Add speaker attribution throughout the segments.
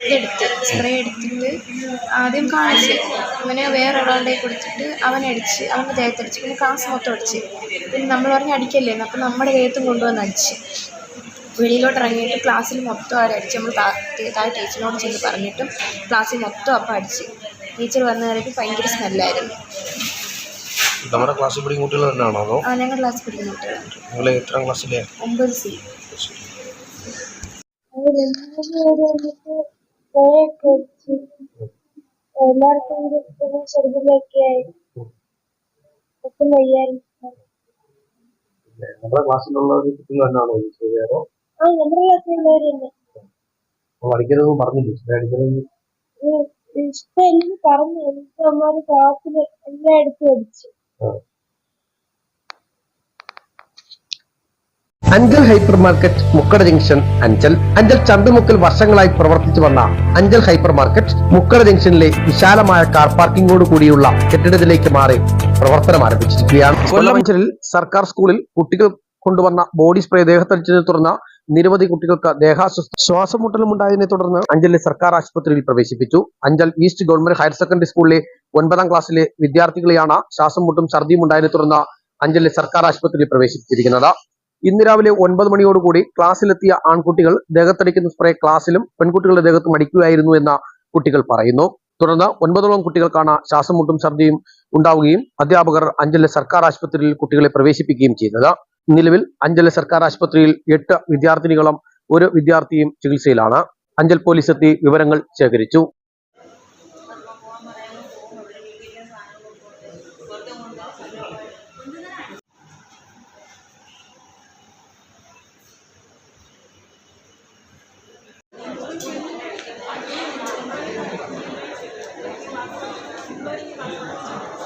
Speaker 1: ഇതെടുത്ത് സ്പ്രേ എടുത്തിട്ട് ആദ്യം കാണിച്ച്. അങ്ങനെ വേറെ ഒരാളുടെ കൊടുത്തിട്ട് അവൻ അടിച്ച് അവന്റെ ദേഹത്തടിച്ച് പിന്നെ ക്ലാസ് മൊത്തം അടിച്ച്. പിന്നെ നമ്മൾ പറഞ്ഞ് അടിക്കല്ലേ? അപ്പം നമ്മുടെ ദേഹത്തും കൊണ്ടുവന്ന് അടിച്ച്. വെളിയിലോട്ട് ഇറങ്ങിയിട്ട് ക്ലാസ്സിൽ മൊത്തം അവരടിച്ച് നമ്മൾ താഴെ ടീച്ചറിനോട് ചെന്ന് പറഞ്ഞിട്ടും ക്ലാസ്സിൽ മൊത്തം അപ്പം അടിച്ച്. ടീച്ചർ വന്ന നേരത്ത് ഭയങ്കര സ്മെല്ലായിരുന്നു.
Speaker 2: നമ്മുടെ ക്ലാസ്സിൽ പഠിക്കുന്ന കുട്ടികൾ തന്നെയാണോ അതോ?
Speaker 1: ആ ഞങ്ങൾ ക്ലാസ്സിൽ പഠിക്കുന്ന കുട്ടികളാണ്.
Speaker 2: എത്രാം ക്ലാസ്സിലെ?
Speaker 1: ഒമ്പത് സി.
Speaker 3: എല്ലാവർക്കും ഇങ്ങനെ ചെറുതിലൊക്കെ ആയി. ഒട്ടും വയ്യായിരുന്നു
Speaker 2: നമ്മുടെ ക്ലാസ്സിലുള്ള ഒരു കുട്ടികൾ തന്നെയാണോ ഇത് ചെയ്തതോ
Speaker 3: ആ നമ്മുടെ ക്ലാസ്സിലുള്ളവർ തന്നെ
Speaker 2: നമ്മൾ അടിക്കരുതെന്ന് പറഞ്ഞില്ലേ? അടിക്കരുതെന്ന്?
Speaker 3: ഇഷ്ടമില്ലെന്ന് പറഞ്ഞു. എനിക്ക് അമ്മമാര് ക്ലാസ്സിൽ എല്ലാം അടിച്ചു. പഠിച്ചു
Speaker 4: Anchal hyper market Mukkada junction Anchal. Anchal ചന്തമുക്കിൽ വർഷങ്ങളായി പ്രവർത്തിച്ചു വന്ന അഞ്ചൽ ഹൈപ്പർ മാർക്കറ്റ് മുക്കട ജംഗ്ഷനിലെ വിശാലമായ കാർ പാർക്കിംഗോട് കൂടിയുള്ള കെട്ടിടത്തിലേക്ക് മാറി പ്രവർത്തനം ആരംഭിച്ചിരിക്കുകയാണ്. കൊല്ലം അഞ്ചലിൽ സർക്കാർ സ്കൂളിൽ കുട്ടികൾ കൊണ്ടുവന്ന ബോഡി സ്പ്രേ ദേഹത്തടിച്ചതിനെ തുടർന്ന് നിരവധി കുട്ടികൾക്ക് ദേഹാസ്വസ്ഥ ശ്വാസമുട്ടലും ഉണ്ടായതിനെ തുടർന്ന് അഞ്ചലിലെ സർക്കാർ ആശുപത്രിയിൽ പ്രവേശിപ്പിച്ചു. Anchal east government higher secondary സ്കൂളിലെ ഒൻപതാം ക്ലാസ്സിലെ വിദ്യാർത്ഥികളെയാണ് ശ്വാസം മുട്ടും ഛർദിയും ഉണ്ടായതിനെ തുടർന്ന് അഞ്ചലിലെ സർക്കാർ ആശുപത്രിയിൽ പ്രവേശിപ്പിച്ചിരിക്കുന്നത്. ഇന്ന് രാവിലെ ഒൻപത് മണിയോടുകൂടി ക്ലാസ്സിലെത്തിയ ആൺകുട്ടികൾ ദേഹത്തടിക്കുന്ന സ്പ്രേ ക്ലാസ്സിലും പെൺകുട്ടികളുടെ ദേഹത്തും അടിക്കുകയായിരുന്നു എന്ന കുട്ടികൾ പറയുന്നു. തുടർന്ന് ഒൻപതോളം കുട്ടികൾക്കാണ് ശ്വാസം മുട്ടും ഛർദിയും ഉണ്ടാവുകയും അധ്യാപകർ അഞ്ചലിലെ സർക്കാർ ആശുപത്രിയിൽ കുട്ടികളെ പ്രവേശിപ്പിക്കുകയും ചെയ്തത്. നിലവിൽ അഞ്ചലിലെ സർക്കാർ ആശുപത്രിയിൽ എട്ട് വിദ്യാർത്ഥിനികളും ഒരു വിദ്യാർത്ഥിയും ചികിത്സയിലാണ്. അഞ്ചൽ പോലീസ് എത്തി വിവരങ്ങൾ ശേഖരിച്ചു. ആ.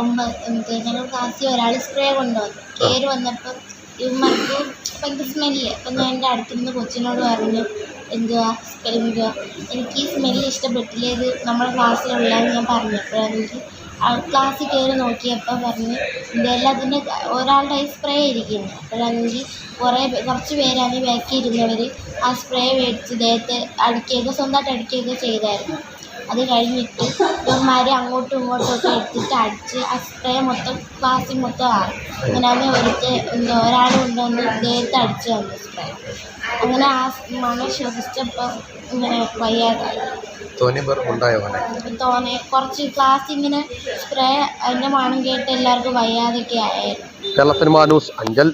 Speaker 5: ഒമ്പത് ഞങ്ങൾ ക്ലാസ്സിൽ ഒരാൾ സ്പ്രേ കൊണ്ടുവന്നു. കയറി വന്നപ്പോൾ ഇവന്മാർക്ക് ഭയങ്കര സ്മെല്ല് അപ്പം ഞാൻ എന്റെ അടുത്തിരുന്ന് കൊച്ചിനോട് പറഞ്ഞു എന്തുവാ എന്തുവാ എനിക്ക് ഈ സ്മെല്ല് ഇഷ്ടപ്പെട്ടില്ല? ഇത് നമ്മുടെ ക്ലാസ്സിലുള്ളതെന്ന് ഞാൻ പറഞ്ഞപ്പോഴാണെങ്കിൽ ക്ലാസ്സിൽ കയറി നോക്കിയപ്പോൾ പറഞ്ഞ് ഇതെല്ലാം അതിന്റെ ഒരാളുടെ സ്പ്രേ ഇരിക്കുന്നു അപ്പോഴാണെങ്കിൽ കുറേ കുറച്ച് പേരാണ് ബാക്കി ഇരുന്നവർ ആ സ്പ്രേ മേടിച്ച് ദേഹത്ത് അടിക്കുകയൊക്കെ സ്വന്തമായിട്ട് അടിക്കുകയൊക്കെ ചെയ്തായിരുന്നു. അത് കഴിഞ്ഞിട്ട് ഇവന്മാർ അങ്ങോട്ടും ഇങ്ങോട്ടും ഒക്കെ എടുത്തിട്ട് അടിച്ച് ആ സ്പ്രേ മൊത്തം ക്ലാസ്സിൽ മൊത്തം ആയി അങ്ങനെ ഒരുത്ത് എന്താ ഒരാൾ കൊണ്ടുവന്ന് ദേഹത്ത് അടിച്ച് തന്നു സ്പ്രേ അങ്ങനെ ആ മണ ശ്വസിച്ചപ്പോൾ ഇങ്ങനെ വയ്യാതായി. തോനെ കുറച്ച് ക്ലാസ് ഇങ്ങനെ സ്പ്രേ അതിന്റെ മണം കേട്ട് എല്ലാവർക്കും വയ്യാതൊക്കെ ആയിരുന്നു
Speaker 4: കേരള മാനൂസ് അഞ്ചൽ.